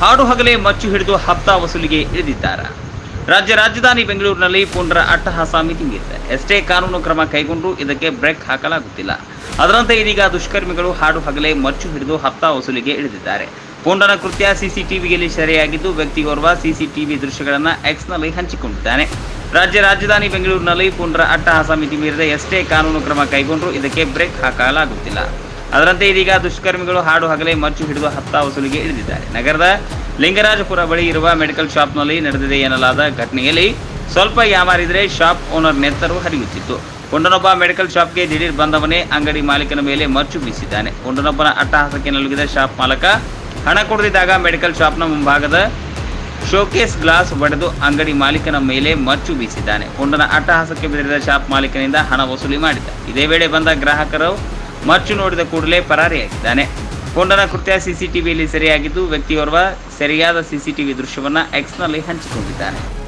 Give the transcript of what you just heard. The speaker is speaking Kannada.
ಹಾಡು ಹಗಲೇ ಮಚ್ಚು ಹಿಡಿದು ಹಪ್ತಾ ವಸೂಲಿಗೆ ಇಳಿದಿದ್ದಾರೆ. ರಾಜ್ಯ ರಾಜಧಾನಿ ಬೆಂಗಳೂರಿನಲ್ಲಿ ಪುನರ ಅಟ್ಟಹಾಸ ಮಿತಿಮೀರಿದೆ ಎಷ್ಟೇ ಕಾನೂನು ಕ್ರಮ ಕೈಗೊಂಡು ಇದಕ್ಕೆ ಬ್ರೇಕ್ ಹಾಕಲಾಗುತ್ತಿಲ್ಲ. ಅದರಂತೆ ಇದೀಗ ದುಷ್ಕರ್ಮಿಗಳು ಹಾಡು ಹಗಲೇ ಮಚ್ಚು ಹಿಡಿದು ಹಪ್ತಾ ವಸೂಲಿಗೆ ಇಳಿದಿದ್ದಾರೆ. ಪುಂಡನ ಕೃತ್ಯ ಸಿಸಿಟಿವಿಯಲ್ಲಿ ಸೆರೆಯಾಗಿದ್ದು ವ್ಯಕ್ತಿಯೋರ್ವ ಸಿಸಿಟಿವಿ ದೃಶ್ಯಗಳನ್ನು ಎಕ್ಸ್ನಲ್ಲಿ ಹಂಚಿಕೊಂಡಿದ್ದಾನೆ. ರಾಜ್ಯ ರಾಜಧಾನಿ ಬೆಂಗಳೂರಿನಲ್ಲಿ ಪುನರ ಅಟ್ಟಹಾಸ ಮಿತಿ ಮೀರಿದ ಎಷ್ಟೇ ಕಾನೂನು ಕ್ರಮ ಕೈಗೊಂಡರೂ ಇದಕ್ಕೆ ಬ್ರೇಕ್ ಹಾಕಲಾಗುತ್ತಿಲ್ಲ. ಅದರಂತೆ ಇದೀಗ ದುಷ್ಕರ್ಮಿಗಳು ಹಾಡು ಹಗಲೇ ಮಚ್ಚು ಹಿಡಿದು ಹತ್ತ ವಸೂಲಿಗೆ ಇಳಿದಿದ್ದಾರೆ. ನಗರದ ಲಿಂಗರಾಜಪುರ ಬಳಿ ಇರುವ ಮೆಡಿಕಲ್ ಶಾಪ್ನಲ್ಲಿ ನಡೆದಿದೆ ಎನ್ನಲಾದ ಘಟನೆಯಲ್ಲಿ ಸ್ವಲ್ಪ ಯಾಮಾರಿದ್ರೆ ಶಾಪ್ ಓನರ್ ನೆತ್ತರು ಹರಿಯುತ್ತಿತ್ತು. ಪುಂಡನೊಬ್ಬ ಮೆಡಿಕಲ್ ಶಾಪ್ಗೆ ದಿಢೀರ್ ಬಂದವನೇ ಅಂಗಡಿ ಮಾಲೀಕನ ಮೇಲೆ ಮಚ್ಚು ಬೀಸಿದ್ದಾನೆ. ಒಂಡನೊಬ್ಬನ ಅಟ್ಟಹಾಸಕ್ಕೆ ನಲುಗಿದ ಶಾಪ್ ಮಾಲಕ ಹಣ ಕೊಡದಿದ್ದಾಗ ಮೆಡಿಕಲ್ ಶಾಪ್ನ ಮುಂಭಾಗದ ಶೋಕೇಸ್ ಗ್ಲಾಸ್ ಒಡೆದು ಅಂಗಡಿ ಮಾಲೀಕನ ಮೇಲೆ ಮಚ್ಚು ಬೀಸಿದ್ದಾನೆ. ಕೊಂಡನ ಅಟ್ಟಹಾಸಕ್ಕೆ ಬೆದರಿದ ಶಾಪ್ ಮಾಲೀಕನಿಂದ ಹಣ ವಸೂಲಿ ಮಾಡಿದ್ದ. ಇದೇ ವೇಳೆ ಬಂದ ಗ್ರಾಹಕರು ಮಚ್ಚು ನೋಡಿದ ಕೂಡಲೇ ಪರಾರಿಯಾಗಿದ್ದಾನೆ. ಕೊಂಡನ ಕೃತ್ಯ ಸಿಸಿಟಿವಿಯಲ್ಲಿ ಸೆರೆಯಾಗಿದ್ದು ವ್ಯಕ್ತಿಯೋರ್ವ ಸೆರೆಯಾದ ಸಿಸಿಟಿವಿ ದೃಶ್ಯವನ್ನು ಎಕ್ಸ್ನಲ್ಲಿ ಹಂಚಿಕೊಂಡಿದ್ದಾನೆ.